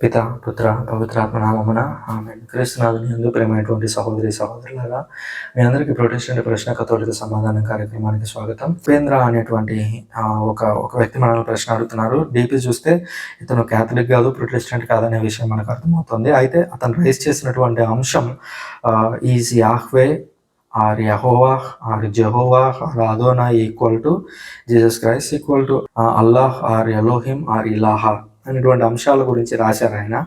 పిత పుత్ర పవిత్రాత్మ నామమున ఆమె క్రీస్తునాథుని ఎందు ప్రేమైనటువంటి సహోదరి సహోదరులారా మీ అందరికీ ప్రొటెస్టెంట్ ప్రశ్న కథోలిక సమాధానం కార్యక్రమానికి స్వాగతం. ఉపేంద్ర అనేటువంటి ఆ, ఒక ఒక వ్యక్తి మనల్ని ప్రశ్న అడుగుతున్నారు. డీపీ చూస్తే ఇతను క్యాథలిక్ కాదు ప్రొటెస్టెంట్ కాదనే విషయం మనకు అర్థమవుతుంది. అయితే అతను రైస్ చేసినటువంటి అంశం is Yahweh or Yehovah or Jehovah or Adonai equal to Jesus Christ equal to Allah or Elohim or Ilaha. అనేటువంటి అంశాల గురించి రాశారు ఆయన.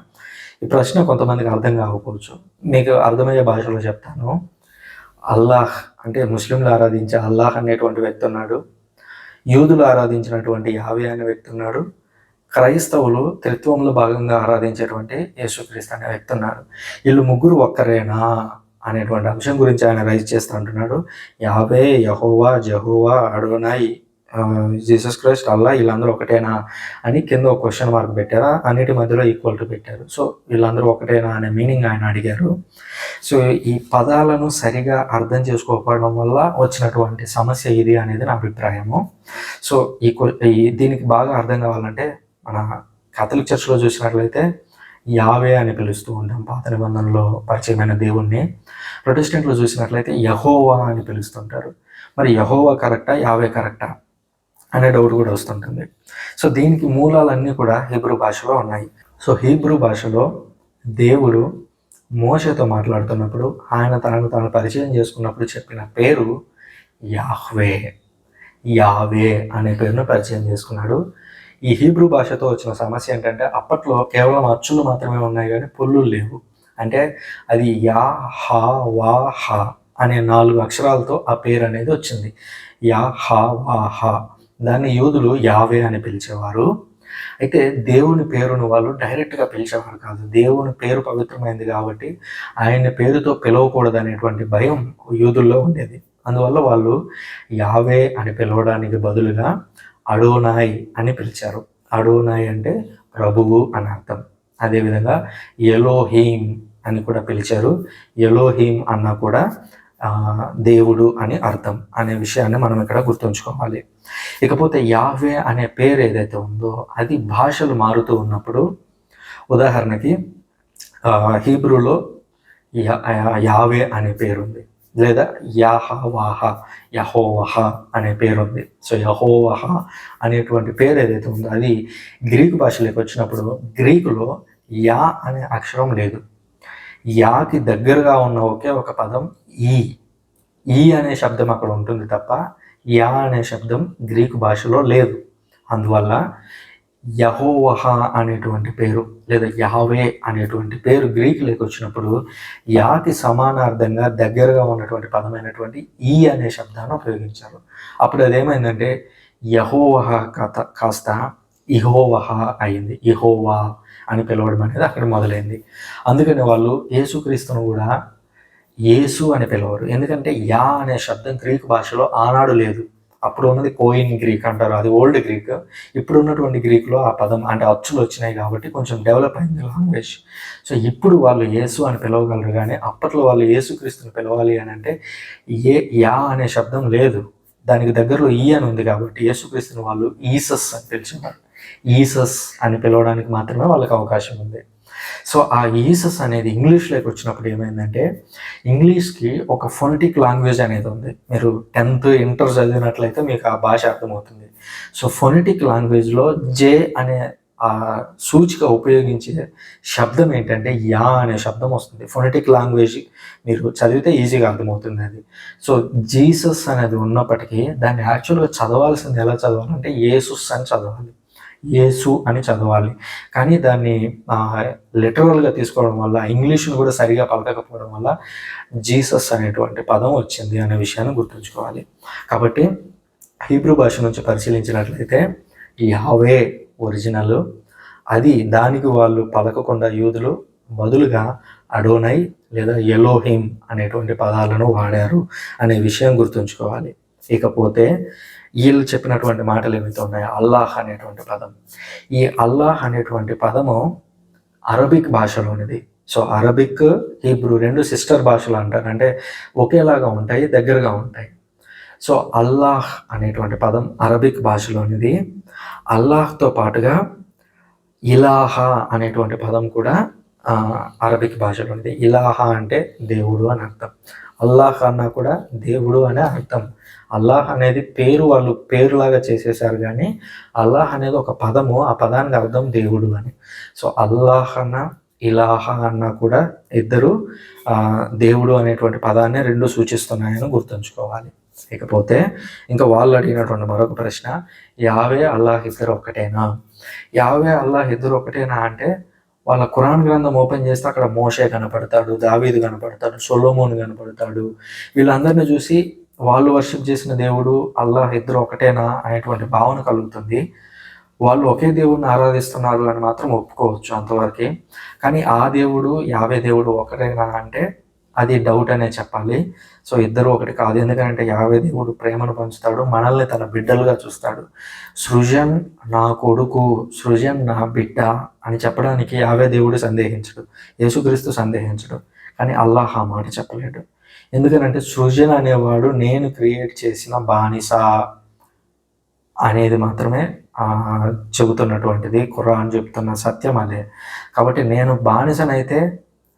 ఈ ప్రశ్న కొంతమందికి అర్థం కాకపోవచ్చు. మీకు అర్థమయ్యే భాషలో చెప్తాను. అల్లాహ్ అంటే ముస్లింలు ఆరాధించే అల్లాహ్ అనేటువంటి వ్యక్తి ఉన్నాడు. యూదులు ఆరాధించినటువంటి యావే అనే వ్యక్తి ఉన్నాడు. క్రైస్తవులు త్రిత్వంలో భాగంగా ఆరాధించేటువంటి యేసుక్రీస్తు అనే వ్యక్తి ఉన్నాడు. వీళ్ళు ముగ్గురు ఒక్కరేనా అనేటువంటి అంశం గురించి ఆయన రైజ్ చేస్తూ అంటున్నాడు. Yahweh Jehovah Jehovah Adonai Jesus Christ Allah వీళ్ళందరూ ఒకటేనా అని కింద ఒక క్వశ్చన్ మార్క్ పెట్టారా. అన్నిటి మధ్యలో ఈక్వల్ టు పెట్టారు. సో వీళ్ళందరూ ఒకటేనా అనే మీనింగ్ ఆయన అడిగారు. సో ఈ పదాలను సరిగా అర్థం చేసుకోకపోవడం వల్ల వచ్చినటువంటి సమస్య ఇది అనేది నా అభిప్రాయము. సో ఈ దీనికి బాగా అర్థం కావాలంటే మన కథలు చర్చ్లో చూసినట్లయితే యావే అని పిలుస్తూ ఉంటాం పాత నిబంధనలో పరిచయమైన దేవుణ్ణి. ప్రొటెస్టెంట్లో చూసినట్లయితే యహోవా అని పిలుస్తుంటారు. మరి యహోవా కరెక్టా? యావే కరెక్టా? అనే డౌట్ కూడా వస్తుంటుంది. సో దీనికి మూలాలన్నీ కూడా హీబ్రూ భాషలో ఉన్నాయి. సో హీబ్రూ భాషలో దేవుడు మోషతో మాట్లాడుతున్నప్పుడు ఆయన తనను తాను పరిచయం చేసుకున్నప్పుడు చెప్పిన పేరు యాహ్వే. యావే అనే పేరును పరిచయం చేసుకున్నాడు. ఈ హీబ్రూ భాషతో వచ్చిన సమస్య ఏంటంటే అప్పట్లో కేవలం అచ్చులు మాత్రమే ఉన్నాయి కానీ పొల్లులు లేవు. అంటే అది యా హా వా హా అనే నాలుగు అక్షరాలతో ఆ పేరు అనేది వచ్చింది. యా హా వా హా. దాన్ని యూదులు యావే అని పిలిచేవారు. అయితే దేవుని పేరును వాళ్ళు డైరెక్ట్గా పిలిచేవారు కాదు. దేవుని పేరు పవిత్రమైంది కాబట్టి ఆయన పేరుతో పిలవకూడదు అనేటువంటి భయం యూదుల్లో ఉండేది. అందువల్ల వాళ్ళు యావే అని పిలవడానికి బదులుగా అడోనాయ్ అని పిలిచారు. అడోనాయ్ అంటే ప్రభువు అని అర్థం. అదేవిధంగా ఎలోహీమ్ అని కూడా పిలిచారు. ఎలోహీమ్ అన్న కూడా దేవుడు అని అర్థం అనే విషయాన్ని మనం ఇక్కడ గుర్తుంచుకోవాలి. ఇకపోతే యావే అనే పేరు ఏదైతే ఉందో అది భాషలు మారుతూ ఉన్నప్పుడు ఉదాహరణకి హీబ్రూలో యావే అనే పేరు ఉంది లేదా యాహవాహ యహోవహ అనే పేరు ఉంది సో యహోవహ అనేటువంటి పేరు ఏదైతే ఉందో అది గ్రీకు భాషలోకి వచ్చినప్పుడు గ్రీకులో యా అనే అక్షరం లేదు. యాకి దగ్గరగా ఉన్న ఒకే ఒక పదం ఈ ఈ అనే శబ్దం అక్కడ ఉంటుంది తప్ప యా అనే శబ్దం గ్రీకు భాషలో లేదు. అందువల్ల యహోవహ అనేటువంటి పేరు లేదా యహవే అనేటువంటి పేరు గ్రీకులోకి వచ్చినప్పుడు యాకి సమానార్థంగా దగ్గరగా ఉన్నటువంటి పదమైనటువంటి ఈ అనే శబ్దాన్ని ఉపయోగించారు. అప్పుడు అదేమైందంటే యహోవహ కథ కాస్త ఇహోవహ అయింది. ఇహోవా అని పిలవడం అనేది అక్కడ మొదలైంది. అందుకని వాళ్ళు యేసుక్రీస్తును కూడా యేసు అని పిలవరు. ఎందుకంటే యా అనే శబ్దం గ్రీక్ భాషలో ఆనాడు లేదు. అప్పుడు ఉన్నది కోయిన్ గ్రీక్ అంటారు. అది ఓల్డ్ గ్రీక్. ఇప్పుడు ఉన్నటువంటి గ్రీక్లో ఆ పదం అంటే అచ్చులు వచ్చినాయి కాబట్టి కొంచెం డెవలప్ అయింది లాంగ్వేజ్. సో ఇప్పుడు వాళ్ళు యేసు అని పిలవగలరు కానీ అప్పట్లో వాళ్ళు యేసుక్రీస్తుని పిలవాలి అని అంటే ఏ యా అనే శబ్దం లేదు. దానికి దగ్గరలో ఈ అని ఉంది కాబట్టి యేసుక్రీస్తుని వాళ్ళు ఈసస్ అని పిలిచేవారు. ఈసస్ అని పిలవడానికి మాత్రమే వాళ్ళకి అవకాశం ఉంది. సో ఆ ఈసస్ అనేది ఇంగ్లీష్లోకి వచ్చినప్పుడు ఏమైందంటే ఇంగ్లీష్కి ఒక ఫొనటిక్ లాంగ్వేజ్ అనేది ఉంది. మీరు టెన్త్ ఇంటర్ చదివినట్లయితే మీకు ఆ భాష అర్థమవుతుంది. సో ఫొనటిక్ లాంగ్వేజ్లో జే అనే ఆ సూచిక ఉపయోగించే శబ్దం ఏంటంటే యా అనే శబ్దం వస్తుంది. ఫొనటిక్ లాంగ్వేజ్ మీరు చదివితే ఈజీగా అర్థమవుతుంది అది. సో జీసస్ అనేది ఉన్నప్పటికీ దాన్ని యాక్చువల్గా చదవాల్సింది ఎలా చదవాలంటే ఏసుస్ అని చదవాలి. యేసు అని చదవాలి. కానీ దాన్ని లిటరల్గా తీసుకోవడం వల్ల ఇంగ్లీష్ను కూడా సరిగా పలకకపోవడం వల్ల జీసస్ అనేటువంటి పదం వచ్చింది అనే విషయాన్ని గుర్తుంచుకోవాలి. కాబట్టి హీబ్రూ భాష నుంచి పరిశీలించినట్లయితే ఈ హవే ఒరిజినల్ అది దానికి వాళ్ళు పలకకుండా యూదులు బదులుగా అడోనై లేదా ఎలోహిమ్ అనేటువంటి పదాలను వాడారు అనే విషయం గుర్తుంచుకోవాలి. ఇకపోతే వీళ్ళు చెప్పినటువంటి మాటలు ఏవైతే ఉన్నాయో అల్లాహ్ అనేటువంటి పదం. ఈ అల్లాహ్ అనేటువంటి పదము అరబిక్ భాషలోనిది సో అరబిక్ హీబ్రూ రెండు సిస్టర్ భాషలు అంటారు. అంటే ఒకేలాగా ఉంటాయి దగ్గరగా ఉంటాయి. సో అల్లాహ్ అనేటువంటి పదం అరబిక్ భాషలోనిది అల్లాహ్తో పాటుగా ఇలాహా అనేటువంటి పదం కూడా అరబిక్ భాషలో ఉంది ఇలాహా అంటే దేవుడు అని అర్థం. అల్లాహ్ అన్నా కూడా దేవుడు అనే అర్థం. అల్లాహ్ అనేది పేరు వాళ్ళు పేరులాగా చేసేసారు కానీ అల్లాహ్ అనేది ఒక పదము ఆ పదానికి అర్థం దేవుడు అని. సో అల్లాహ్ అన్న ఇలాహ అన్నా కూడా ఇద్దరు దేవుడు అనేటువంటి పదాన్ని రెండు సూచిస్తున్నాయని గుర్తుంచుకోవాలి. ఇకపోతే ఇంకా వాళ్ళు అడిగినటువంటి మరొక ప్రశ్న యావే అల్లాహ్ ఇద్దరు ఒకటేనా యావే అల్లాహ్ ఇద్దరు ఒకటేనా అంటే వాళ్ళ ఖురాన్ గ్రంథం ఓపెన్ చేస్తే అక్కడ మోషే కనపడతాడు దావీదు కనపడతాడు సొలోమోన్ కనపడతాడు. వీళ్ళందరిని చూసి వాళ్ళు వర్షిప్ చేసిన దేవుడు అల్లాహ్ ఇద్దరు ఒకటేనా అనేటువంటి భావన కలుగుతుంది. వాళ్ళు ఒకే దేవుడిని ఆరాధిస్తున్నారు అని మాత్రం ఒప్పుకోవచ్చు అంతవరకే. కానీ ఆ దేవుడు యావే దేవుడు ఒకటేనా అంటే అది డౌట్ అనే చెప్పాలి. సో ఇద్దరు ఒకటి కాదు. ఎందుకంటే యావే దేవుడు ప్రేమను పంచుతాడు మనల్ని తన బిడ్డలుగా చూస్తాడు. సృజన్ నా కొడుకు సృజన్ నా బిడ్డ అని చెప్పడానికి యావే దేవుడు సందేహించడు. యేసుక్రీస్తు సందేహించడు. కానీ అల్లాహ్ ఆ మాట చెప్పలేడు. ఎందుకనంటే సృజన్ అనేవాడు నేను క్రియేట్ చేసిన బానిస అనేది మాత్రమే చెబుతున్నటువంటిది చెబుతున్నటువంటిది ఖురాన్ చెప్తున్న సత్యం అదే. కాబట్టి నేను బానిసనైతే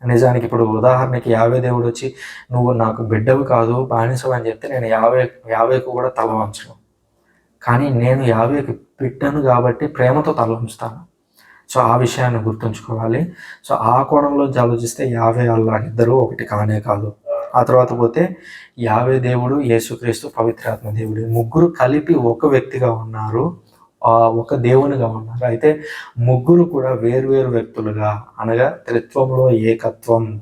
నిజానికి ఇప్పుడు ఉదాహరణకి యావే దేవుడు వచ్చి నువ్వు నాకు బిడ్డవు కాదు బానిసవు అని చెప్తే నేను యావే యావేకు కూడా తల వంచను. కానీ నేను యావేకి బిడ్డను కాబట్టి ప్రేమతో తల వంచుతాను. సో ఆ విషయాన్ని గుర్తుంచుకోవాలి. సో ఆ కోణంలో ఆలోచిస్తే యావే అల్లా ఇద్దరూ ఒకటి కానే కాదు. ఆ తర్వాత పోతే యావే దేవుడు యేసుక్రీస్తు పవిత్రాత్మ దేవుడు. ముగ్గురు కలిపి ఒక వ్యక్తిగా ఉన్నారు. ఒక దేవునిగా ఉన్నారు. అయితే ముగ్గురు కూడా వేరువేరు వ్యక్తులుగా అనగా త్రిత్వంలో ఏకత్వం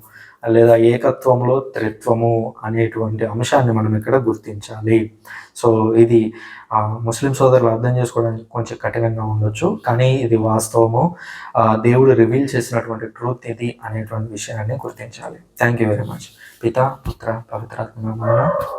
లేదా ఏకత్వంలో త్రిత్వము అనేటువంటి అంశాన్ని మనం ఇక్కడ గుర్తించాలి. సో ఇది ముస్లిం సోదరులు అర్థం చేసుకోవడానికి కొంచెం కఠినంగా ఉండొచ్చు కానీ ఇది వాస్తవము. ఆ, దేవుడు రివీల్ చేసినటువంటి ట్రూత్ ఇది అనేటువంటి విషయాన్ని గుర్తించాలి. థ్యాంక్ యూ వెరీ మచ్ పిత పుత్ర పవిత్రాత్మ